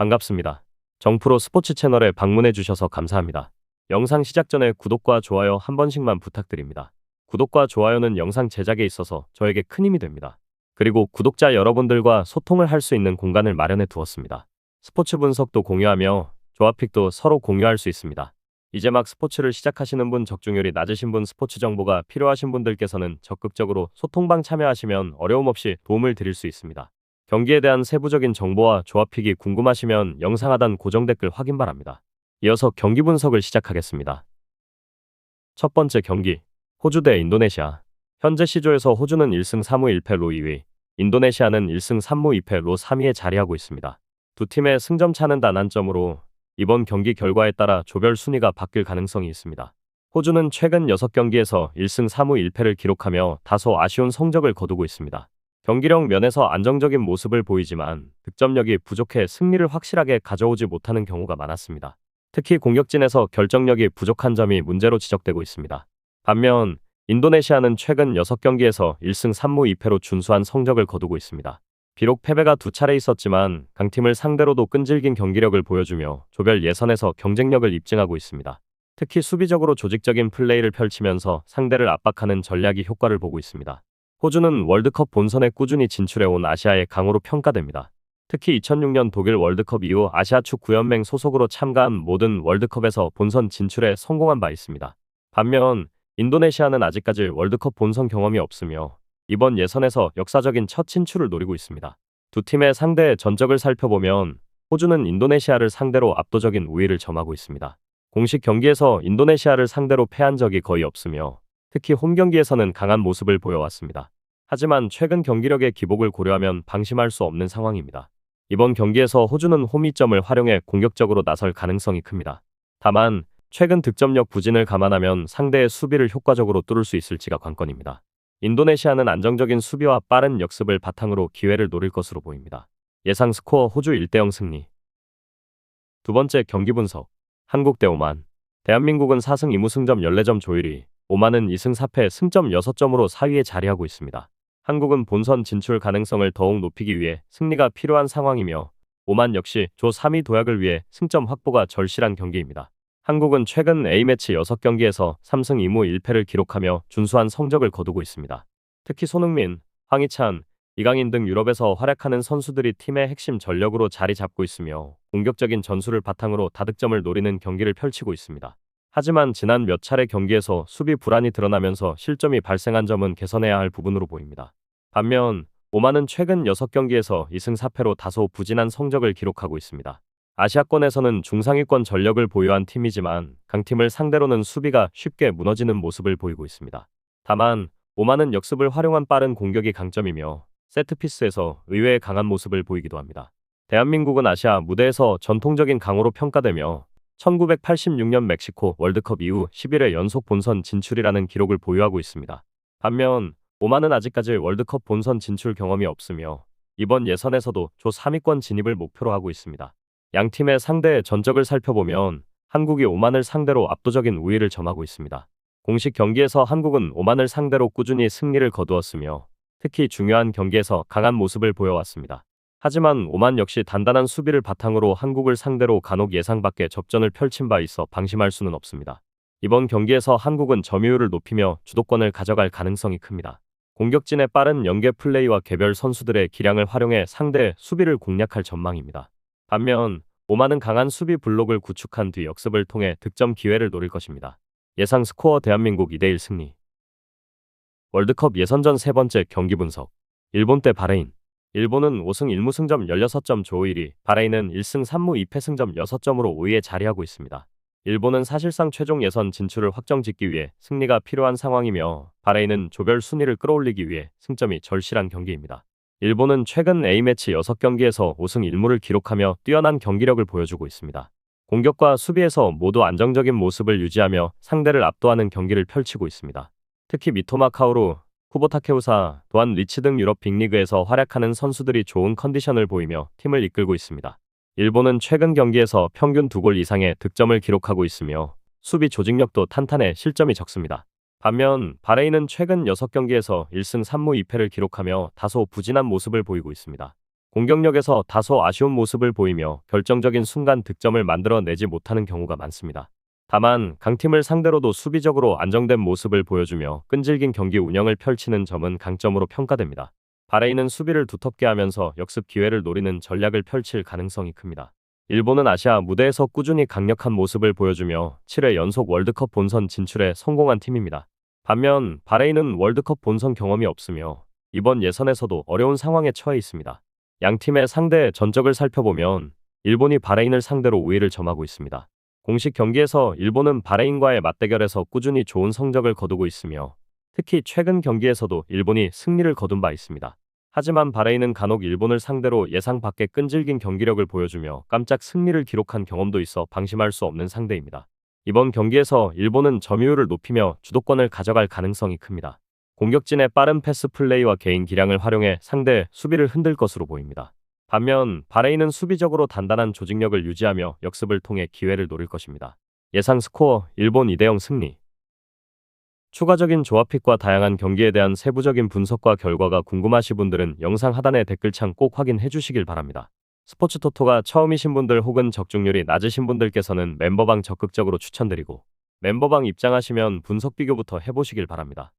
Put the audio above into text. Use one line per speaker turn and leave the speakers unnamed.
반갑습니다. 정프로 스포츠 채널에 방문해 주셔서 감사합니다. 영상 시작 전에 구독과 좋아요 한 번씩만 부탁드립니다. 구독과 좋아요는 영상 제작에 있어서 저에게 큰 힘이 됩니다. 그리고 구독자 여러분들과 소통을 할 수 있는 공간을 마련해 두었습니다. 스포츠 분석도 공유하며 조합픽도 서로 공유할 수 있습니다. 이제 막 스포츠를 시작하시는 분, 적중률이 낮으신 분, 스포츠 정보가 필요하신 분들께서는 적극적으로 소통방 참여하시면 어려움 없이 도움을 드릴 수 있습니다. 경기에 대한 세부적인 정보와 조합픽이 궁금하시면 영상 하단 고정 댓글 확인 바랍니다. 이어서 경기 분석을 시작하겠습니다. 첫 번째 경기, 호주 대 인도네시아. 현재 시조에서 호주는 1승 3무 1패로 2위, 인도네시아는 1승 3무 2패로 3위에 자리하고 있습니다. 두 팀의 승점 차는 단 한 점으로 이번 경기 결과에 따라 조별 순위가 바뀔 가능성이 있습니다. 호주는 최근 6경기에서 1승 3무 1패를 기록하며 다소 아쉬운 성적을 거두고 있습니다. 경기력 면에서 안정적인 모습을 보이지만 득점력이 부족해 승리를 확실하게 가져오지 못하는 경우가 많았습니다. 특히 공격진에서 결정력이 부족한 점이 문제로 지적되고 있습니다. 반면 인도네시아는 최근 6경기에서 1승 3무 2패로 준수한 성적을 거두고 있습니다. 비록 패배가 두 차례 있었지만 강팀을 상대로도 끈질긴 경기력을 보여주며 조별 예선에서 경쟁력을 입증하고 있습니다. 특히 수비적으로 조직적인 플레이를 펼치면서 상대를 압박하는 전략이 효과를 보고 있습니다. 호주는 월드컵 본선에 꾸준히 진출해온 아시아의 강호로 평가됩니다. 특히 2006년 독일 월드컵 이후 아시아 축구 연맹 소속으로 참가한 모든 월드컵에서 본선 진출에 성공한 바 있습니다. 반면 인도네시아는 아직까지 월드컵 본선 경험이 없으며 이번 예선에서 역사적인 첫 진출을 노리고 있습니다. 두 팀의 상대 전적을 살펴보면 호주는 인도네시아를 상대로 압도적인 우위를 점하고 있습니다. 공식 경기에서 인도네시아를 상대로 패한 적이 거의 없으며 특히 홈 경기에서는 강한 모습을 보여왔습니다. 하지만 최근 경기력의 기복을 고려하면 방심할 수 없는 상황입니다. 이번 경기에서 호주는 홈이점을 활용해 공격적으로 나설 가능성이 큽니다. 다만 최근 득점력 부진을 감안하면 상대의 수비를 효과적으로 뚫을 수 있을지가 관건입니다. 인도네시아는 안정적인 수비와 빠른 역습을 바탕으로 기회를 노릴 것으로 보입니다. 예상 스코어 호주 1대0 승리. 두 번째 경기 분석. 한국 대 오만. 대한민국은 4승 2무 승점 14점 조율이, 오만은 2승 4패 승점 6점으로 4위에 자리하고 있습니다. 한국은 본선 진출 가능성을 더욱 높이기 위해 승리가 필요한 상황이며 오만 역시 조 3위 도약을 위해 승점 확보가 절실한 경기입니다. 한국은 최근 A매치 6경기에서 3승 2무 1패를 기록하며 준수한 성적을 거두고 있습니다. 특히 손흥민, 황희찬, 이강인 등 유럽에서 활약하는 선수들이 팀의 핵심 전력으로 자리 잡고 있으며 공격적인 전술을 바탕으로 다득점을 노리는 경기를 펼치고 있습니다. 하지만 지난 몇 차례 경기에서 수비 불안이 드러나면서 실점이 발생한 점은 개선해야 할 부분으로 보입니다. 반면 오만은 최근 6경기에서 2승 4패로 다소 부진한 성적을 기록하고 있습니다. 아시아권에서는 중상위권 전력을 보유한 팀이지만 강팀을 상대로는 수비가 쉽게 무너지는 모습을 보이고 있습니다. 다만 오만은 역습을 활용한 빠른 공격이 강점이며 세트피스에서 의외의 강한 모습을 보이기도 합니다. 대한민국은 아시아 무대에서 전통적인 강호로 평가되며 1986년 멕시코 월드컵 이후 11회 연속 본선 진출이라는 기록을 보유하고 있습니다. 반면 오만은 아직까지 월드컵 본선 진출 경험이 없으며 이번 예선에서도 조 3위권 진입을 목표로 하고 있습니다. 양 팀의 상대 전적을 살펴보면 한국이 오만을 상대로 압도적인 우위를 점하고 있습니다. 공식 경기에서 한국은 오만을 상대로 꾸준히 승리를 거두었으며 특히 중요한 경기에서 강한 모습을 보여왔습니다. 하지만 오만 역시 단단한 수비를 바탕으로 한국을 상대로 간혹 예상 밖의 접전을 펼친 바 있어 방심할 수는 없습니다. 이번 경기에서 한국은 점유율을 높이며 주도권을 가져갈 가능성이 큽니다. 공격진의 빠른 연계 플레이와 개별 선수들의 기량을 활용해 상대의 수비를 공략할 전망입니다. 반면 오만은 강한 수비 블록을 구축한 뒤 역습을 통해 득점 기회를 노릴 것입니다. 예상 스코어 대한민국 2대1 승리. 월드컵 예선전 세 번째 경기 분석. 일본 대 바레인. 일본은 5승 1무 승점 16점 조 1위, 바레인은 1승 3무 2패 승점 6점으로 5위에 자리하고 있습니다. 일본은 사실상 최종 예선 진출을 확정짓기 위해 승리가 필요한 상황이며 바레인은 조별 순위를 끌어올리기 위해 승점이 절실한 경기입니다. 일본은 최근 A매치 6경기에서 5승 1무를 기록하며 뛰어난 경기력을 보여주고 있습니다. 공격과 수비에서 모두 안정적인 모습을 유지하며 상대를 압도하는 경기를 펼치고 있습니다. 특히 미토마 카오루, 쿠보타케우사, 또한 리치 등 유럽 빅리그에서 활약하는 선수들이 좋은 컨디션을 보이며 팀을 이끌고 있습니다. 일본은 최근 경기에서 평균 2골 이상의 득점을 기록하고 있으며 수비 조직력도 탄탄해 실점이 적습니다. 반면 바레인은 최근 6경기에서 1승 3무 2패를 기록하며 다소 부진한 모습을 보이고 있습니다. 공격력에서 다소 아쉬운 모습을 보이며 결정적인 순간 득점을 만들어내지 못하는 경우가 많습니다. 다만 강팀을 상대로도 수비적으로 안정된 모습을 보여주며 끈질긴 경기 운영을 펼치는 점은 강점으로 평가됩니다. 바레인은 수비를 두텁게 하면서 역습 기회를 노리는 전략을 펼칠 가능성이 큽니다. 일본은 아시아 무대에서 꾸준히 강력한 모습을 보여주며 7회 연속 월드컵 본선 진출에 성공한 팀입니다. 반면 바레인은 월드컵 본선 경험이 없으며 이번 예선에서도 어려운 상황에 처해 있습니다. 양 팀의 상대 전적을 살펴보면 일본이 바레인을 상대로 우위를 점하고 있습니다. 공식 경기에서 일본은 바레인과의 맞대결에서 꾸준히 좋은 성적을 거두고 있으며 특히 최근 경기에서도 일본이 승리를 거둔 바 있습니다. 하지만 바레인은 간혹 일본을 상대로 예상 밖의 끈질긴 경기력을 보여주며 깜짝 승리를 기록한 경험도 있어 방심할 수 없는 상대입니다. 이번 경기에서 일본은 점유율을 높이며 주도권을 가져갈 가능성이 큽니다. 공격진의 빠른 패스 플레이와 개인 기량을 활용해 상대 수비를 흔들 것으로 보입니다. 반면 바레인은 수비적으로 단단한 조직력을 유지하며 역습을 통해 기회를 노릴 것입니다. 예상 스코어 일본 2대0 승리 추가적인 조합픽과 다양한 경기에 대한 세부적인 분석과 결과가 궁금하신 분들은 영상 하단의 댓글창 꼭 확인해 주시길 바랍니다. 스포츠 토토가 처음이신 분들 혹은 적중률이 낮으신 분들께서는 멤버방 적극적으로 추천드리고 멤버방 입장하시면 분석 비교부터 해보시길 바랍니다.